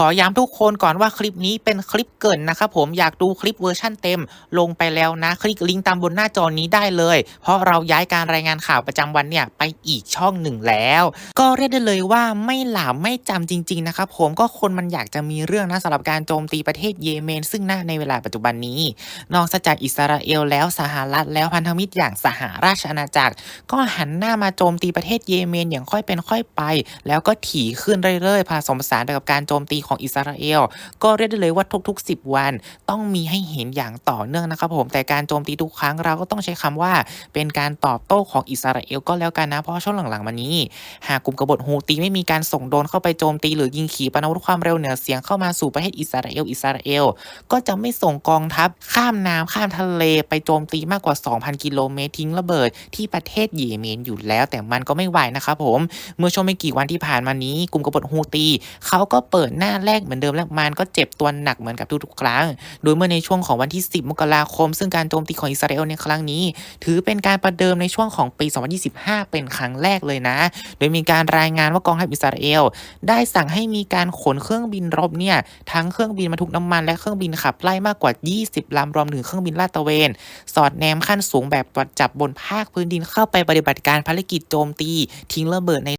ขอย้ำทุกคนก่อนว่าคลิปนี้เป็นคลิปเกินนะครับผมอยากดูคลิปเวอร์ชั่นเต็ม ลงไปแล้วนะ คลิกลิงก์ตามบนหน้าจอนี้ได้เลย เพราะเราย้ายการรายงานข่าวประจำวันเนี่ยไปอีกช่องหนึ่งแล้ว ก็เรียกได้เลยว่าไม่หลามไม่จำจริง ๆ นะครับผมก็คนมันอยากจะมีเรื่องนะสำหรับการโจมตีประเทศเยเมน ซึ่งหน้าในเวลาปัจจุบันนี้ นอกจากอิสราเอลแล้วสหรัฐแล้วพันธมิตรอย่างสหราชอาณาจักร ก็หันหน้ามาโจมตีประเทศเยเมนอย่างค่อยเป็นค่อยไป แล้วก็ถี่ขึ้นเรื่อยๆผสมผสานไปกับการโจมตีของอิสราเอลก็เรียกได้เลยว่าทุก ๆ 10 วันต้องมีให้เห็นอย่างต่อเนื่องนะครับผมแต่การโจมตีทุกครั้งเราก็ต้องใช้คำว่า เป็นการตอบโต้ของอิสราเอลก็แล้วกันนะเพราะช่วงหลังๆมานี้ หากกลุ่มกบฏฮูตีไม่มีการส่งโดนเข้าไปโจมตีหรือยิงขีปนาวุธความเร็วเหนือเสียงเข้ามาสู่ประเทศอิสราเอลอิสราเอลก็จะไม่ส่งกองทัพข้ามน้ำข้ามทะเลไปโจมตีมากกว่า 2,000 กิโลเมตรทิ้งระเบิดที่ประเทศเยเมนอยู่แล้ว แต่มันก็ไม่ไหวนะครับผม เมื่อช่วงไม่กี่วันที่ผ่านมานี้ กลุ่มกบฏฮูตีเขาก็เปิดหน้าแรกเหมือนเดิมและมันก็เจ็บตัวหนักเหมือนกับทุกๆครั้ง โดยเมื่อในช่วงของวันที่ 10 มกราคม ซึ่งการโจมตีของอิสราเอลในครั้งนี้ ถือเป็นการประเดิมในช่วงของปี 2025 เป็นครั้งแรกเลยนะ โดยมีการรายงานว่ากองทัพอิสราเอล ได้สั่งให้มีการขนเครื่องบินรบเนี่ยทั้งเครื่องบินบรรทุกน้ำมันและเครื่องบินขับไล่มากกว่า 20ลำรวมถึงเครื่องบินลาดตระเวน สอดแนมขั้นสูงแบบตรวจจับบนภาคพื้นดินเข้าไปปฏิบัติการภารกิจโจมตี ทิ้งระเบิดใน